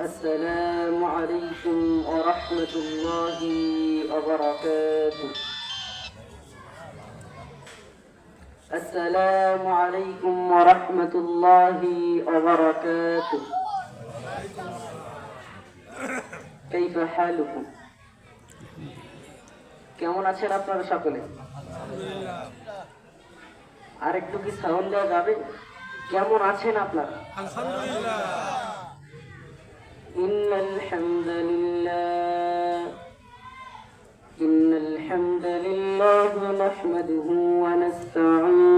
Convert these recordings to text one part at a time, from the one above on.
السلام عليكم ورحمة الله وبركاته السلام عليكم ورحمة الله وبركاته كيف حالكم কেমন আছেন আপনারা সকলে আর একটু কি সাউন্ড দেওয়া যাবে কেমন আছেন আপনারা إن الحمد لله إن الحمد لله نحمده ونستعينه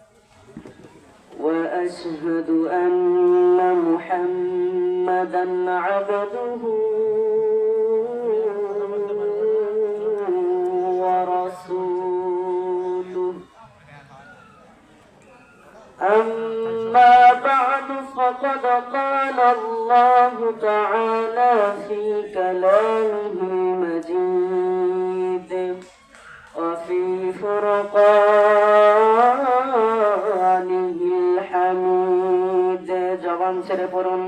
وأشهد أن محمدا عبده ورسوله. أما بعد فقد قال الله تعالى في كلامه المجيد وفي فرقانه আলামিন যে জবান ছেড়ে পড়ুন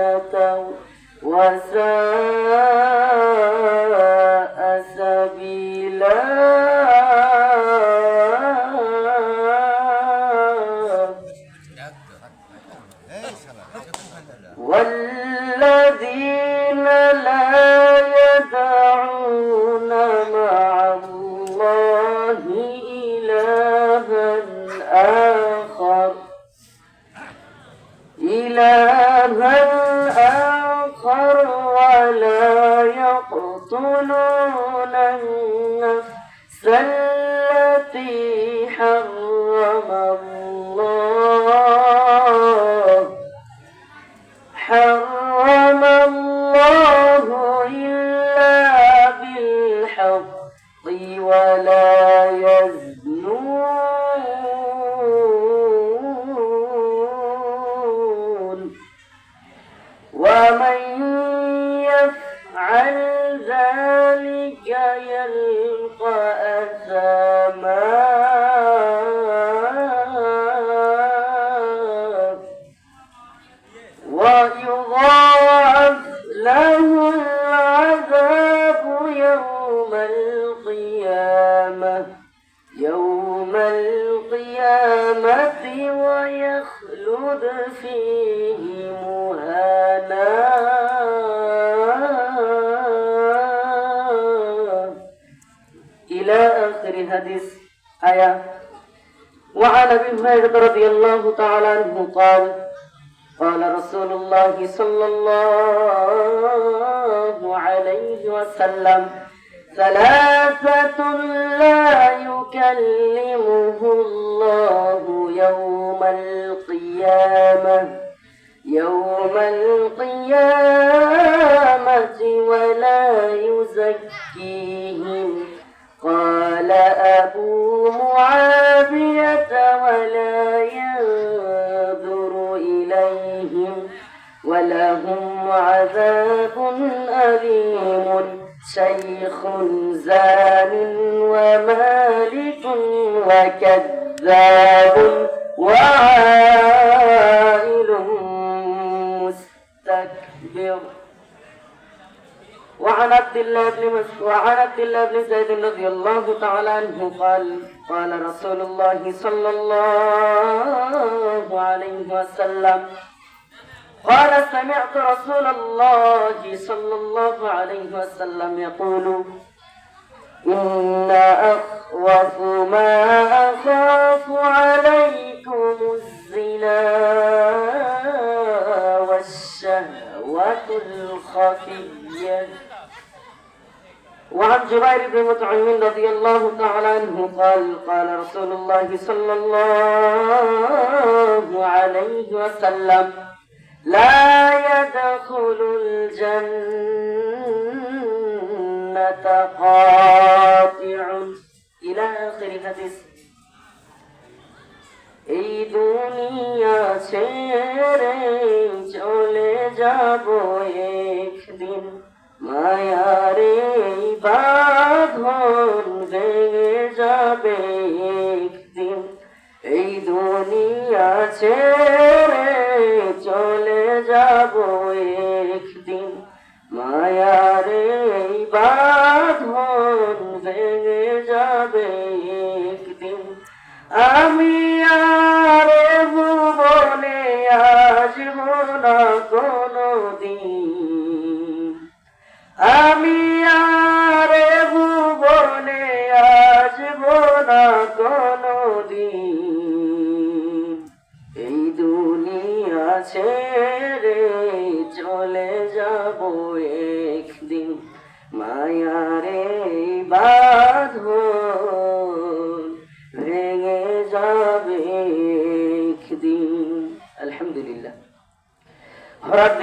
فاحشة وساء سبيلا. والذين لا يدعون مع الله إلها حرم الله إلا بالحق ولا يزنون. ومن يفعل ذلك يلقى أثاما فيه مهانا إلى آخر آية. وعن أبي هريرة رضي الله تعالى عنه قال قال رسول الله صلى الله عليه وسلم ثلاثة لا يكلمه الله يوم القيامة يوم القيامة ولا يزكيهم. قال أبو معاوية ولا ينظر إليهم ولهم عذاب أليم. شيخ زان ومالك وكذاب وعاد. وعن عبد الله بن وعن عبد الله بن زيد رضي الله تعالى عنه قال قال رسول الله صلى الله عليه وسلم قال سمعت رسول الله صلى الله عليه وسلم يقول إن أخوف ما أخاف عليكم جبير بن مطعم رضي الله تعالى عنه قال قال رسول الله صلى الله عليه وسلم لا يدخل الجنة قاطع إلى آخر حديث এই দুনিয়া ছেড়ে চলে যাব একদিন মায়ারে বাঁধন ভেঙে যাবে একদিন, এই দুনিয়া ছেড়ে চলে যাব একদিন। মায়ারে বাঁধন ভেঙে যাবে একদিন। আমি আর ভুবনে আসব না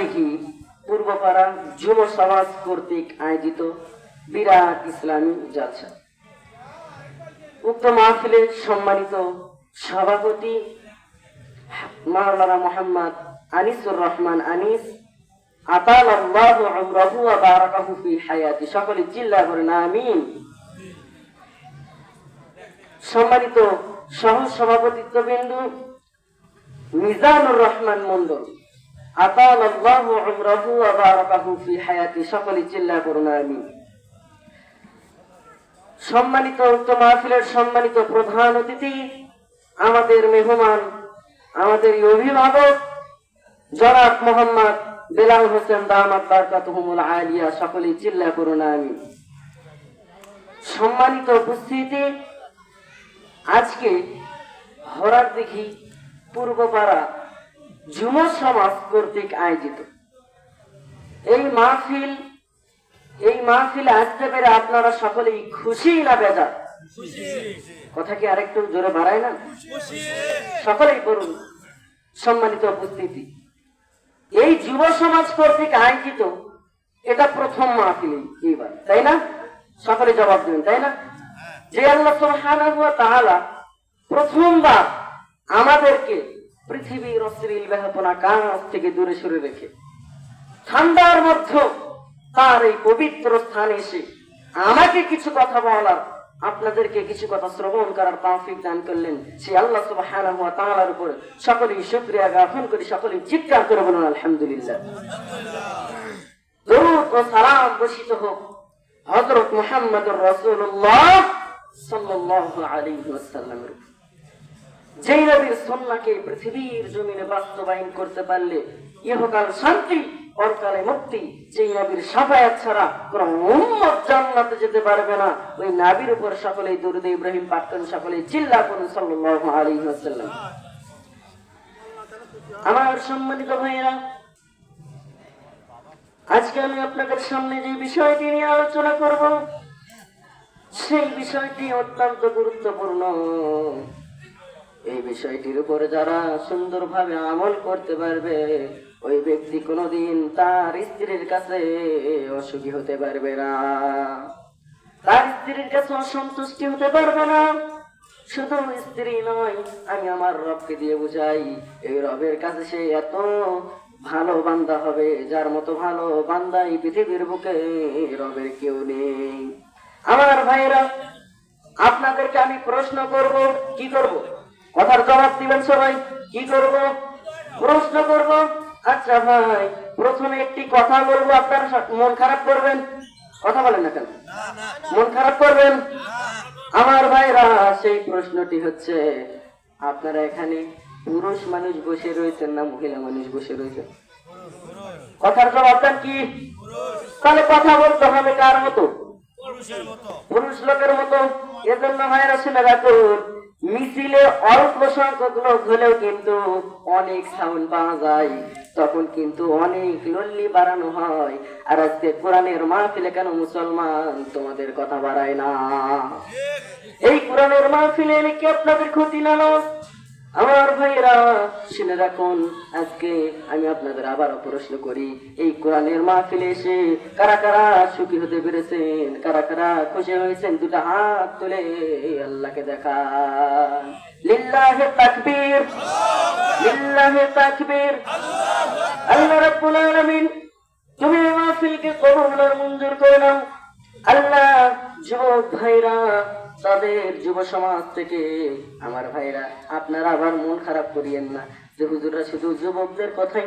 দেখি পূর্বপাড়া যুব সমাজ কর্তৃক আয়োজিত বিরাট ইসলামী জালসা। উক্ত মাহফিলের সম্মানিত সভাপতি মাওলানা মোহাম্মদ আনিসুর রহমান আনিস আতাল হায়াতি, সকলে চিল্লা করেন আমিন। সম্মানিত সহ সভাপতিত্ব বিন্দু মিজানুর রহমান মন্ডল আতাল আল্লাহু উমরাহু ওয়া বারাকাহু ফি হায়াতি সকলে চিল্লা করুন, আমিন। সম্মানিত উক্ত মাহফিলের সম্মানিত প্রধান অতিথি, আমাদের মেহমান, আমাদের অভিভাবক, জনাব মোহাম্মদ বেলাল হোসেন দামাত বারকাতুহুমুল আলিয়া, সকলেই চিল্লা করুন আমি সম্মানিত উপস্থিতি, আজকে হরার দেখি পূর্বপাড়া যুব সমাজ কর্তৃক আয়োজিত। এই মাহফিল, এই মাহফিলে আসতে পেরে আপনারা সকলেই খুশি না বেজার? কথা কি আরেকটু জোরে বাড়ায় না? সকলেই করুন সম্মানিত উপস্থিতি। এই যুব সমাজ কর্তৃক আয়োজিত এটা প্রথম মাহফিল এইবার, তাই না? সকলে জবাব দেবেন তাই না? যে আল্লাহ সুবহানাহু প্রথমবার আমাদেরকে পৃথিবীর অশ্লীল বেহাপনা কাজ থেকে দূরে সরে রেখে। ঠান্ডার মধ্যে তার এই পবিত্র স্থানে এসে আমাকে কিছু কথা বলার, আপনাদেরকে কিছু কথা শ্রবণ করার তৌফিক দান করলেন। সে আল্লাহ সুবহানাহু ওয়া তাআলার উপর সকলেই শুকরিয়া জ্ঞাপন করি, সকলেই চিৎকার করে বলুন, আলহামদুলিল্লাহ। দরুদ ও সালাম বর্ষিত হোক হযরত মুহাম্মদুর রাসূলুল্লাহ সাল্লাল্লাহু আলাইহি ওয়াসাল্লামের উপর। যেই নবীর সন্নাকে পৃথিবীর জমিনে বাস্তবায়ন করতে পারলে, ইহকাল শান্তি, পরকালে মুক্তি। যেই নবীর সাফায়াত ছাড়া কোন উম্মত জান্নাতে যেতে পারবে না। ওই নাবির উপর সকলেই দুরুদ ইব্রাহিম পাঠ করেন, সকলেই চিল্লা করুন সাল্লাল্লাহু আলাইহি ওয়াসাল্লাম। আমার সম্মানিত ভাইয়েরা, আজকে আমি আপনাদের সামনে যে বিষয়টি নিয়ে আলোচনা করব, সেই বিষয়টি অত্যন্ত গুরুত্বপূর্ণ। এই বিষয়টির উপরে যারা সুন্দরভাবে আমল করতে পারবে, ওই ব্যক্তি কোনোদিন তার স্ত্রীর কাছে অসুখী হতে পারবে না। তার স্ত্রীর কাছে অসন্তুষ্টি হতে পারবে না। শুধু স্ত্রী নয়, আমি আমার রবকে দিয়ে বুঝাই, এই রবের কাছে সে এত ভালো বান্দা হবে, যার মতো ভালো বান্দা এই পৃথিবীর বুকে রবের কেউ নেই। আমার ভাইরা আপনাদেরকে আমি প্রশ্ন করব, কি করব? কথার জবাব দিবেন সবাই। কি করব? প্রশ্ন করব। আচ্ছা ভাই, প্রথমে একটি কথা বলব, আপনার মন খারাপ করবেন? কথা বলেন না কেন? মন খারাপ করবেন? আমার ভাইরা, সেই প্রশ্নটি হচ্ছে, আপনারা এখানে পুরুষ মানুষ বসে রয়েছেন না মহিলা মানুষ বসে রয়েছেন? কথার জবাবটা কি? তাহলে কথা বলতে হবে কার মতো? পুরুষ লোকের মতো। এজন্য ভাইরা শুনে রাখুন মিছিলে অল্প সংখ্যক লোক হলেও কিন্তু অনেক সাউন্ড পাওয়া যায়। তখন কিন্তু অনেক লল্লি বাড়ানো হয়। আর আজকে কোরআনের মাহফিলে কেন মুসলমান? তোমাদের কথা বাড়ায় না। এই কোরআনের মাহফিলে এলে কি আপনাদের ক্ষতি না? আমার ভাইরা শুনে রাখুন, আজকে আমি আপনাদের আবারও প্রশ্ন করি, এই কোরআনের মাহফিলে এসে কারা কারা সুখী হতে পেরেছেন? কারা কারা খুশি হয়েছেন? দুটা হাত তুলে আল্লাহকে দেখান। লিল্লাহে তাকবীর লিল্লাহে তাকবীর। আল্লাহ রাব্বুল আলামিন তুমি মাহফিলকে কবুল আর মঞ্জুর করে নাও আল্লাহ যুবক ভাইরা তাদের যুব সমাজ থেকে আমার ভাইরা, আপনারা আবার মন খারাপ করিয়েন না। যে হুজুরা শুধু যুবকদের কথাই